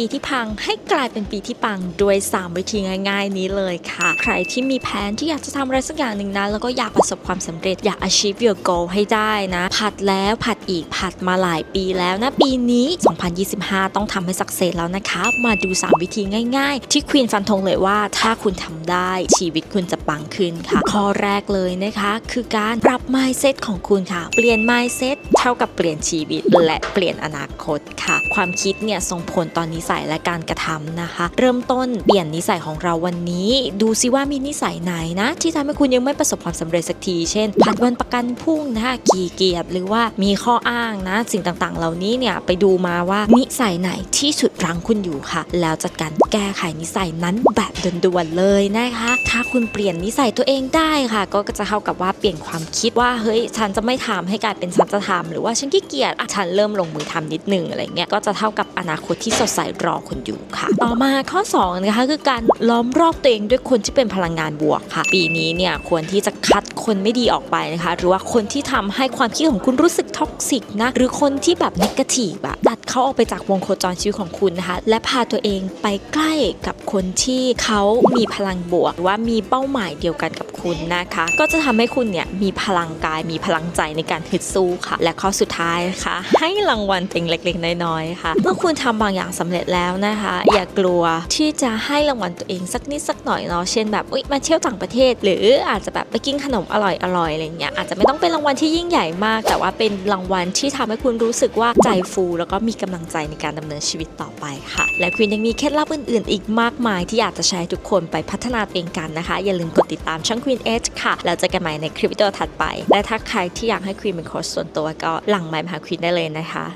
ปีที่พังให้กลายเป็นปีที่ปังด้วย 3 วิธีง่าย ๆ นี้เลยค่ะ ใครที่มีแผนที่อยากจะทำอะไรสักอย่างหนึ่งนะแล้วก็อยากประสบความสำเร็จอยาก achieve your goal ให้ได้นะ ผัดแล้วผัดอีกผัดมาหลายปีแล้วนะ ปีนี้ 2025 ต้องทำให้สักเซสแล้วนะคะ มาดู 3 วิธีง่าย ๆ ที่ควีนฟันธงเลยว่าถ้าคุณทำได้ชีวิตคุณจะปังขึ้นค่ะ ข้อแรกเลยนะคะ คือการปรับ mindset ของคุณค่ะ เปลี่ยน mindset เท่ากับเปลี่ยนชีวิต และเปลี่ยนอนาคตค่ะ ความคิดเนี่ยส่งผลตอนนิสัยและการกระทำนะคะ เริ่มต้นเปลี่ยนนิสัยของเราวันนี้ ดูซิว่ามีนิสัยไหนนะ ที่ทำให้คุณยังไม่ประสบความสำเร็จสักที เช่นผัดวันประกันพรุ่งนะคะขี้เกียจหรือว่ามีข้ออ้างนะ สิ่งต่างๆ เหล่านี้เนี่ยไปดูมาว่านิสัยไหนที่ฉุดรั้งคุณอยู่ค่ะ แล้วจัดการแก้ไขนิสัยนั้นแบบด่วนๆเลยนะคะ ถ้าคุณเปลี่ยนนิสัยตัวเองได้ค่ะ ก็จะเท่ากับว่าเปลี่ยนความคิดว่าเฮ้ยฉันจะไม่ทำให้กลายเป็นฉันจะทำหรือว่าฉันขี้เกียจอะฉันเริ่มลงมือทำนิดนึงอะไรเงี้ยก็จะเท่ากับอนาคตที่สดใสรอคุณอยู่ค่ะ ต่อมาข้อ2นะคะคือการล้อมรอบตัวเองด้วยคนที่เป็นพลังงานบวกค่ะ ปีนี้เนี่ยควรที่จะคัดคนไม่ดีออกไปนะคะ หรือว่าคนที่ทำให้ความคิดของคุณรู้สึกท็อกซิกนะหรือคนที่แบบนกทีฟแบบตัดเขาออกไปจากวงโคจรชีวิตของคุณนะคะ และพาตัวเองไปใกล้กับคนที่เขามีพลังบวก หรือว่ามีเป้าหมายเดียวกันกับ คุณนะคะ ก็จะทำให้คุณเนี่ยมีพลังกายมีพลังใจในการฮึดสู้ค่ะ และข้อสุดท้ายนะคะให้รางวัลตัวเองเล็กๆ น้อยๆค่ะ เมื่อคุณทำบางอย่างสำเร็จแล้วนะคะ อย่ากลัวที่จะให้รางวัลตัวเองสักนิดสักหน่อยเนาะเช่นแบบอุ๊ยมาเที่ยวต่างประเทศ หรืออาจจะแบบไปกินขนมอร่อยๆอะไรเงี้ยอาจจะไม่ต้องเป็นรางวัลที่ยิ่งใหญ่มาก แต่ว่าเป็นรางวัลที่ทำให้คุณรู้สึกว่าใจฟูแล้วก็มีกำลังใจในการดำเนินชีวิตต่อไปค่ะ และควีนยังมีเคล็ดลับอื่นๆ อีกมากมาย ที่อยากจะแชร์ทุกคนไปพัฒนาตัวเองกันนะคะ อย่าลืมกดติดตามช่องคุณ Queen Edge ค่ะ แล้วเจอกันใหม่ในคลิปวิดีโอถัดไป และถ้าใครที่อยากให้ควีนเป็นโค้ชส่วนตัวก็หลังไมค์มาหาควีนได้เลยนะคะ